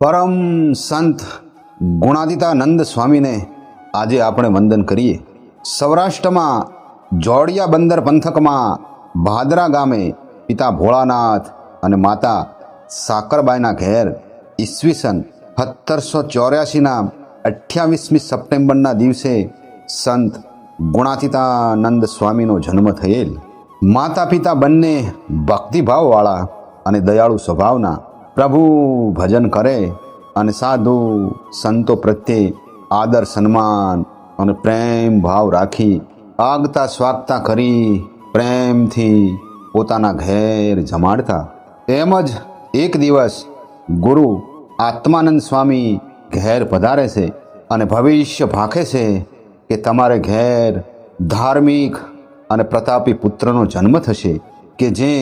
પરમ સંત ગુણાદિતાનંદ સ્વામીને આજે આપણે વંદન કરીએ. સૌરાષ્ટ્રમાં જોડિયા બંદર પંથકમાં ભાદરા ગામે પિતા ભોળાનાથ અને માતા સાકરબાઈના ઘેર ઈસવીસન સત્તરસો ચોર્યાસીના અઠ્યાવીસમી સપ્ટેમ્બરના દિવસે સંત ગુણાતીતાનંદ સ્વામીનો જન્મ થયેલ. માતા પિતા બંને ભક્તિભાવવાળા અને દયાળુ સ્વભાવના પ્રભુ ભજન કરે અને સાધુ સંતો પ્રત્યે આદર, સન્માન અને પ્રેમ ભાવ રાખી આગતા, સ્વાગતા કરી પ્રેમથી પોતાના ઘેર જમાડતા. તેમજ એક દિવસ ગુરુ આત્માનંદ સ્વામી ઘેર પધારે છે અને ભવિષ્ય ભાખે છે કે તમારે ઘેર ધાર્મિક અને પ્રતાપી પુત્રનો જન્મ થશે કે જે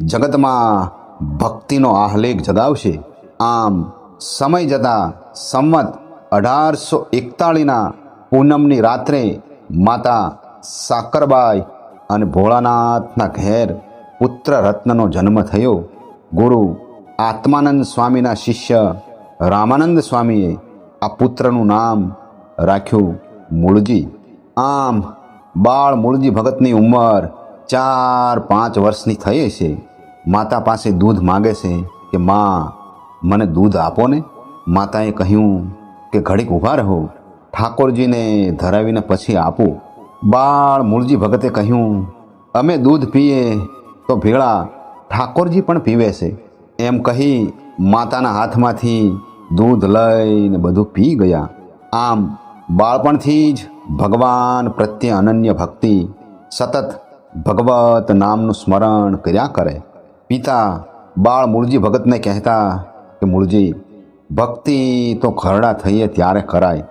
જગતમાં ભક્તિનો આહલેખ જગાવશે. આમ સમય જતાં સંમત અઢારસો એકતાળીના પૂનમની રાત્રે માતા સાકરબાઈ અને ભોળાનાથના ઘેર પુત્ર રત્નનો જન્મ થયો. ગુરુ આત્માનંદ સ્વામીના શિષ્ય રામાનંદ સ્વામીએ આ પુત્રનું નામ રાખ્યું મૂળજી. આમ બાળ મૂળજી ભગતની ઉંમર ચાર પાંચ વર્ષની થઈ છે માતા પાસે દૂધ માગે છે કે માં, મને દૂધ આપો ને. માતાએ કહ્યું કે ઘડીક ઊભા રહો, ઠાકોરજીને ધરાવીને પછી આપું. બાળ મૂળજી ભગતે કહ્યું, અમે દૂધ પીએ તો ભેળા ઠાકોરજી પણ પીવે છે. એમ કહી માતાના હાથમાંથી દૂધ લઈને બધું પી ગયા. આમ બાળપણથી જ ભગવાન પ્રત્યે અનન્ય ભક્તિ, સતત ભગવત નામનું સ્મરણ કર્યા કરે. પિતા બાળ મૂળજી ભગતને કહેતા કે મૂળજી, ભક્તિ તો ખરડા થઈએ ત્યારે કરાય.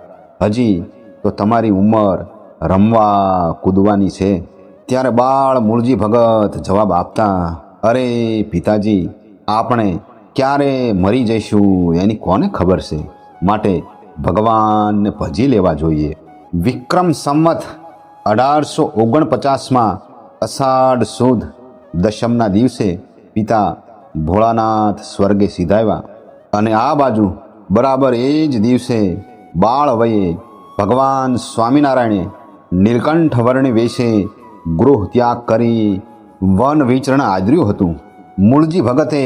હજી તો તમારી ઉંમર રમવા કૂદવાની છે. ત્યારે બાળ મૂળજી ભગત જવાબ આપતા, અરે પિતાજી, આપણે ક્યારે મરી જઈશું એની કોને ખબર છે? માટે ભગવાનને ભજી લેવા જોઈએ. વિક્રમ સંવત અઢારસો ઓગણપચાસમાં અષાઢ સુદ દશમના દિવસે પિતા ભોળાનાથ સ્વર્ગે સિધાવ્યા. અને આ બાજુ બરાબર એ જ દિવસે બાળ વયે ભગવાન સ્વામિનારાયણે નીલકંઠ વર્ણ વેશે ગૃહ ત્યાગ કરી વન વિચરણ આદર્યું હતું. મૂળજી ભગતે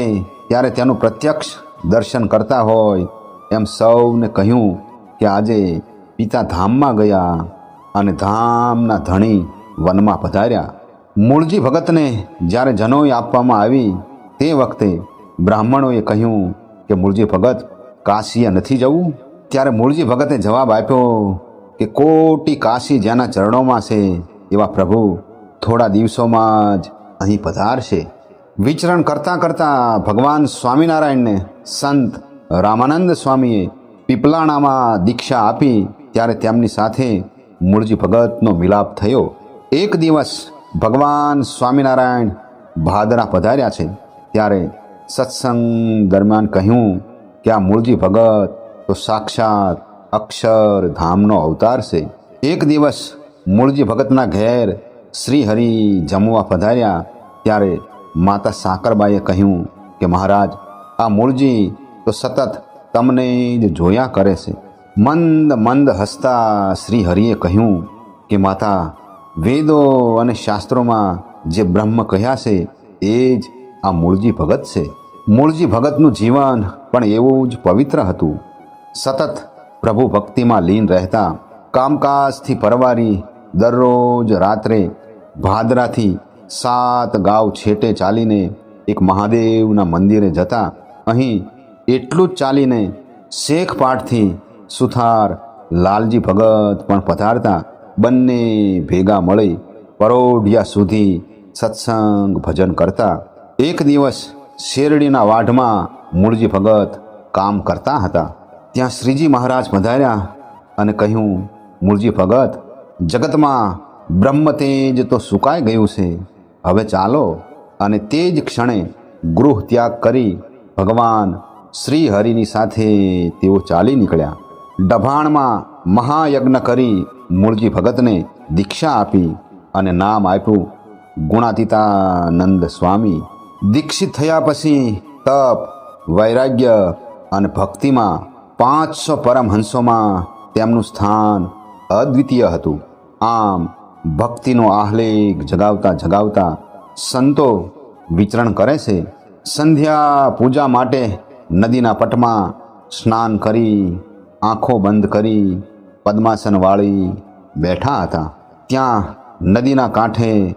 ત્યારે તેનું પ્રત્યક્ષ દર્શન કરતા હોય એમ સૌને કહ્યું કે આજે પિતા ધામમાં ગયા અને ધામના ધણી વનમાં પધાર્યા. મૂળજી ભગતને જ્યારે જનોઈ આપવામાં આવી તે વખતે બ્રાહ્મણોએ કહ્યું કે, મૂળજી ભગત, કાશીએ નથી જવું? ત્યારે મૂળજી ભગતે જવાબ આપ્યો કે, કોટી કાશી જેના ચરણોમાં છે એવા પ્રભુ થોડા દિવસોમાં જ અહીં પધારશે. વિચરણ કરતાં કરતાં ભગવાન સ્વામિનારાયણને સંત રામાનંદ સ્વામીએ પીપલાણામાં દીક્ષા આપી, ત્યારે તેમની સાથે મૂળજી ભગતનો મિલાપ થયો. એક દિવસ ભગવાન સ્વામિનારાયણ ભાદરા પધાર્યા છે, ત્યારે સત્સંગ દરમિયાન કહ્યું કે આ મૂળજી ભગત તો સાક્ષાત અક્ષર ધામનો અવતાર છે. એક દિવસ મૂળજી ભગતના ઘેર શ્રી હરિ જમવા પધાર્યા, ત્યારે માતા સાકરબાઈએ કહ્યું કે મહારાજ, આ મૂળજી તો સતત તમને જ જોયા કરે છે. મંદ મંદ હસતા શ્રી હરિએ કહ્યું કે માતા વેદો અને શાસ્ત્રોમાં જે બ્રહ્મ કહ્યા છે, એ જ આ મૂળજી ભગત છે. મૂળજી ભગતનું જીવન પણ એવું જ પવિત્ર હતું. સતત પ્રભુ ભક્તિમાં લીન રહેતા, કામકાજથી પરવારી દરરોજ રાત્રે ભાદરાથી સાત ગાવ છેટે ચાલીને એક મહાદેવના મંદિરે જતા, અહીં એટલું જ ચાલીને શેખપાઠથી સુથાર લાલજી ભગત પણ પધારતા બંને ભેગા મળી પરોઢિયા સુધી સત્સંગ ભજન કરતા એક દિવસ શેરડીના વાઢમાં મૂળજી ભગત કામ કરતા હતા. ત્યાં શ્રીજી મહારાજ પધાર્યા અને કહ્યું, મૂળજી ભગત, જગતમાં બ્રહ્મ તેજ તો સુકાઈ ગયું છે. હવે ચાલો અને તે જ ક્ષણે ગૃહ ત્યાગ કરી ભગવાન શ્રી હરિની સાથે તેઓ ચાલી નીકળ્યા. ડભાણમાં મહાયજ્ઞ કરી મૂળજી ભગતને દીક્ષા આપી અને નામ આપ્યું, ગુણાતીતાનંદ સ્વામી. દીક્ષિત થયા પછી તપ, વૈરાગ્ય અને ભક્તિમાં પાંચસો પરમહંસોમાં તેમનું સ્થાન અદ્વિતીય હતું. આમ ભક્તિનો આહ્લેખ જગાવતા જગાવતા સંતો વિચરણ કરે છે. સંધ્યા પૂજા માટે નદીના પટમાં સ્નાન કરી, આંખો બંધ કરી પદ્માસન વાળી બેઠા હતા. ત્યાં નદીના કાંઠે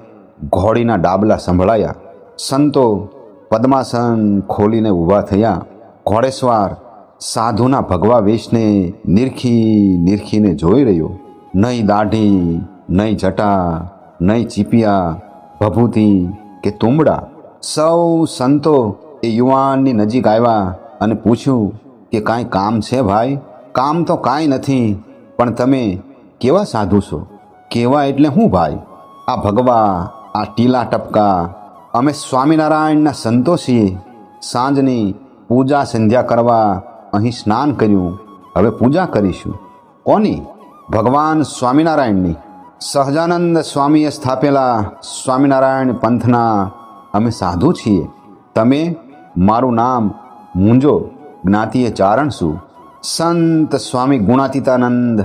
ઘોડીના ડાબલા સંભળાયા. સંતો પદ્માસન ખોલીને ઊભા થયા. ઘોડેસવાર સાધુના ભગવા વેશને નિરખી નિરખીને જોઈ રહ્યો. નહીં દાઢી, નહીં જટા, નહીં ચીપિયા, ભભૂતિ કે તુંબડા. સૌ સંતો એ યુવાનની નજીક આવ્યા અને પૂછ્યું કે કાંઈ કામ છે ભાઈ? કામ તો કાંઈ નથી. પણ તમે કેવા સાધુ છો? કેવા એટલે હું ભાઈ? આ ભગવા, આ ટીલા ટપકા, અમે સ્વામિનારાયણના સંતોષીએ સાંજની પૂજા સંધ્યા કરવા અહીં સ્નાન કર્યું. હવે પૂજા કરીશું. કોની? ભગવાન સ્વામિનારાયણની. સહજાનંદ સ્વામીએ સ્થાપેલા સ્વામિનારાયણ પંથના અમે સાધુ છીએ. તમે મારું નામ મુંજો, જ્ઞાતિએ ચારણ છું સંત સ્વામી ગુણાતીતાનંદ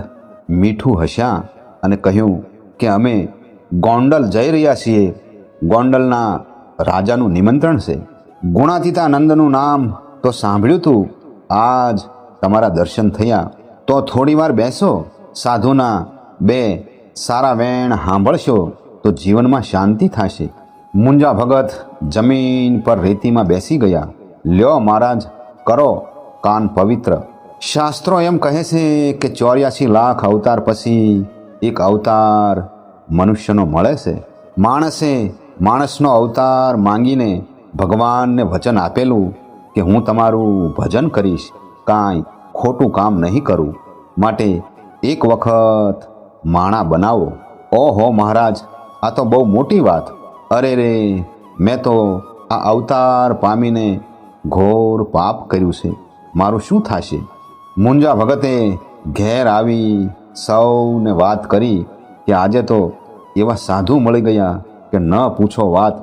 મીઠું હસ્યા અને કહ્યું કે અમે ગોંડલ જઈ રહ્યા છીએ. ગોંડલના રાજાનું નિમંત્રણ છે. ગુણાતીતાનંદનું નામ તો સાંભળ્યું તું. આજ તમારા દર્શન થયા. તો થોડી વાર બેસો. સાધુના બે સારા વેણ સાંભળશો તો જીવનમાં શાંતિ થશે. મુંજા ભગત જમીન પર રેતીમાં બેસી ગયા. લ્યો મહારાજ, કરો કાન પવિત્ર. શાસ્ત્રો એમ કહે છે કે ચોર્યાસી લાખ અવતાર પછી એક અવતાર મનુષ્યનો મળે છે. માણસે માણસનો અવતાર માંગીને ભગવાનને વચન આપેલું કે હું તમારું ભજન કરીશ, કાંઈ ખોટું કામ નહીં કરું. માટે એક વખત માણા બનાવો. ઓહો મહારાજ, આ તો બહુ મોટી વાત. અરે રે, મેં તો આ અવતાર પામીને ઘોર પાપ કર્યું છે. મારું શું થશે? મુંજા ભગતે ઘેર આવી સૌને વાત કરી કે આજે તો એવા સાધુ મળી ગયા કે ન પૂછો વાત.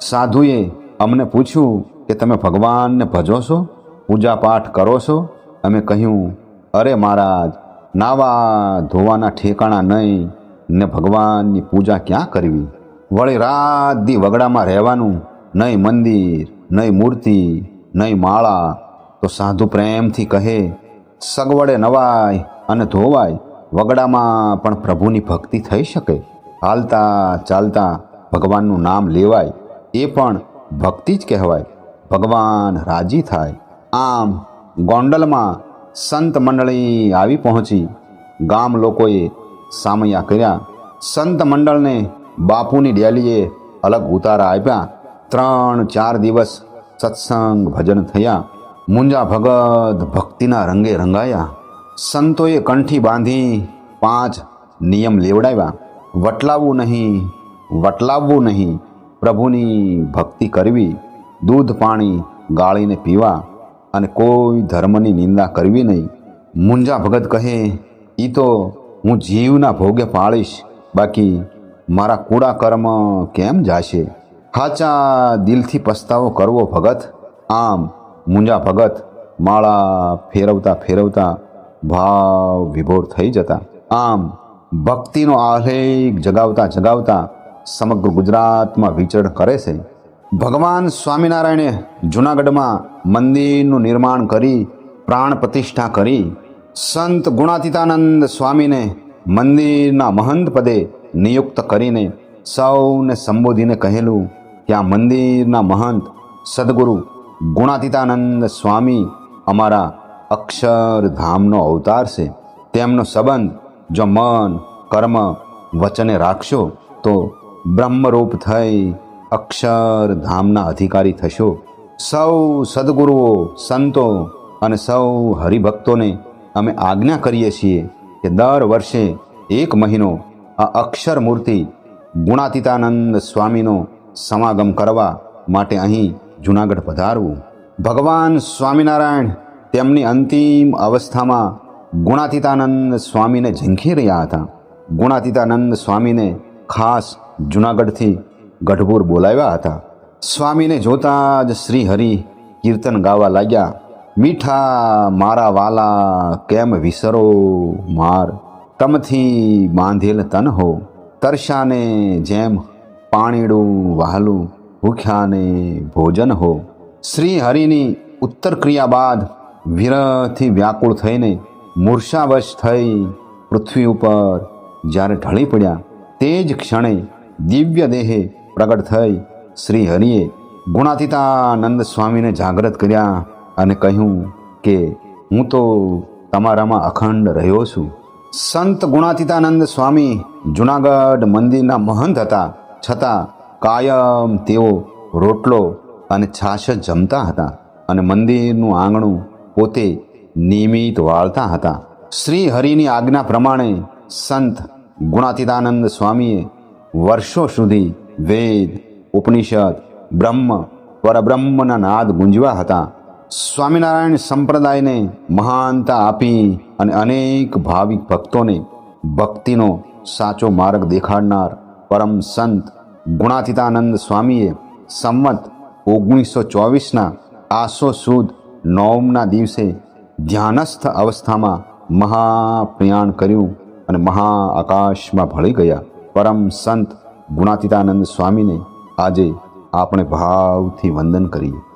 સાધુએ અમને પૂછ્યું કે તમે ભગવાનને ભજો છો? પૂજા કરો છો? અમે કહ્યું, અરે મહારાજ, નાવા ધોવાના ઠેકાણા નહીં, ને ભગવાનની પૂજા ક્યાં કરવી? વળી રાત દી વગડામાં રહેવાનું, નહીં મંદિર, નહીં મૂર્તિ, નહીં માળા. તો સાધુ પ્રેમથી કહે સગવડે નવાય અને ધોવાય, વગડામાં પણ પ્રભુની ભક્તિ થઈ શકે. હાલતા ચાલતા ભગવાનનું નામ લેવાય, એ પણ ભક્તિ જ કહેવાય. ભગવાન રાજી થાય. આમ ગોંડલમાં સંત મંડળી આવી પહોંચી. ગામ લોકોએ સામૈયા કર્યા. સંત મંડળને બાપુની ડેલીએ અલગ ઉતારા આપ્યા. ત્રણ ચાર દિવસ સત્સંગ ભજન થયા. મુંજા ભગત ભક્તિના રંગે રંગાયા. સંતોએ કંઠી બાંધી પાંચ નિયમ લેવડાવ્યા. વટલાવવું નહીં વટલાવવું નહીં, પ્રભુની ભક્તિ કરવી. દૂધ પાણી ગાળીને પીવા અને કોઈ ધર્મની નિંદા કરવી નહીં. મુંજા ભગત કહે એ તો હું જીવના ભોગે પાળીશ. બાકી મારા કૂડા કર્મ કેમ જાશે? હાચા દિલથી પસ્તાવો કરવો ભગત? આમ મુંજા ભગત માળા ફેરવતા ફેરવતા ભાવ વિભોર થઈ જતા. આમ ભક્તિનો આલેખ જગાવતા જગાવતા સમગ્ર ગુજરાતમાં વિચરણ કરે છે. ભગવાન સ્વામિનારાયણે જૂનાગઢમાં મંદિરનું નિર્માણ કરી, પ્રાણ પ્રતિષ્ઠા કરી, સંત ગુણાતીતાનંદ સ્વામીને મંદિરના મહંત પદે નિયુક્ત કરીને સૌને સંબોધીને કહેલું કે આ મંદિરના મહંત સદગુરુ ગુણાતીતાનંદ સ્વામી અમારા અક્ષરધામનો અવતાર છે. તેમનો સંબંધ જો મન, કર્મ, વચને રાખશો, તો બ્રહ્મરૂપ થઈ અક્ષરધામના અધિકારી થશો. સૌ સદગુરુઓ, સંતો અને સૌ હરિભક્તોને અમે આજ્ઞા કરીએ છીએ કે દર વર્ષે એક મહિનો આ અક્ષર મૂર્તિ ગુણાતીતાનંદ સ્વામીનો સમાગમ કરવા માટે અહીં જૂનાગઢ પધારવું. ભગવાન સ્વામિનારાયણ તેમની અંતિમ અવસ્થામાં ગુણાતીતાનંદ સ્વામીને ઝંખી રહ્યા હતા. ગુણાતીતાનંદ સ્વામીને ખાસ જૂનાગઢથી ગઢપુર બોલાવ્યા હતા. સ્વામીને જોતા જ શ્રી હરિ કીર્તન ગાવા લાગ્યા, મીઠા મારા વાલા, કેમ વિસરો માર? તમથી બાંધેલ તન હો. તરસાને જેમ પાણીડું વહાલું ભૂખ્યાને ભોજન હો. શ્રી હરિની ઉત્તર ક્રિયા બાદ વિરહથી વ્યાકુળ થઈને મૂર્છાવશ થઈ પૃથ્વી ઉપર જ્યારે ઢળી પડ્યા, તે જ ક્ષણે દિવ્ય દેહે પ્રગટ થઈ શ્રી હરિએ ગુણાતીતાનંદ સ્વામીને જાગૃત કર્યા અને કહ્યું કે, હું તો તમારામાં અખંડ રહ્યો છું. સંત ગુણાતીતાનંદ સ્વામી જુનાગઢ મંદિરના મહંત હતા. છતાં કાયમ તેઓ રોટલો અને છાશ જમતા હતા અને મંદિરનું આંગણું પોતે નિયમિત વાળતા હતા. શ્રી હરિની આજ્ઞા પ્રમાણે સંત ગુણાતીતાનંદ સ્વામીએ વર્ષો સુધી વેદ, ઉપનિષદ, બ્રહ્મ, પરબ્રહ્મના નાદ ગુંજવા હતા. સ્વામિનારાયણ સંપ્રદાયને મહાનતા આપી અને અનેક ભાવિક ભક્તોને ભક્તિનો સાચો માર્ગ દેખાડનાર પરમ સંત ગુણાતીતાનંદ સ્વામીએ સંમત ઓગણીસો ચોવીસના આસો સુદ નવમના દિવસે ધ્યાનસ્થ અવસ્થામાં મહાપ્રયાણ કર્યું અને મહાઆકાશમાં ભળી ગયા. પરમ સંત ગુણાતીતાનંદ સ્વામીને આજે આપણે ભાવથી વંદન કરીએ.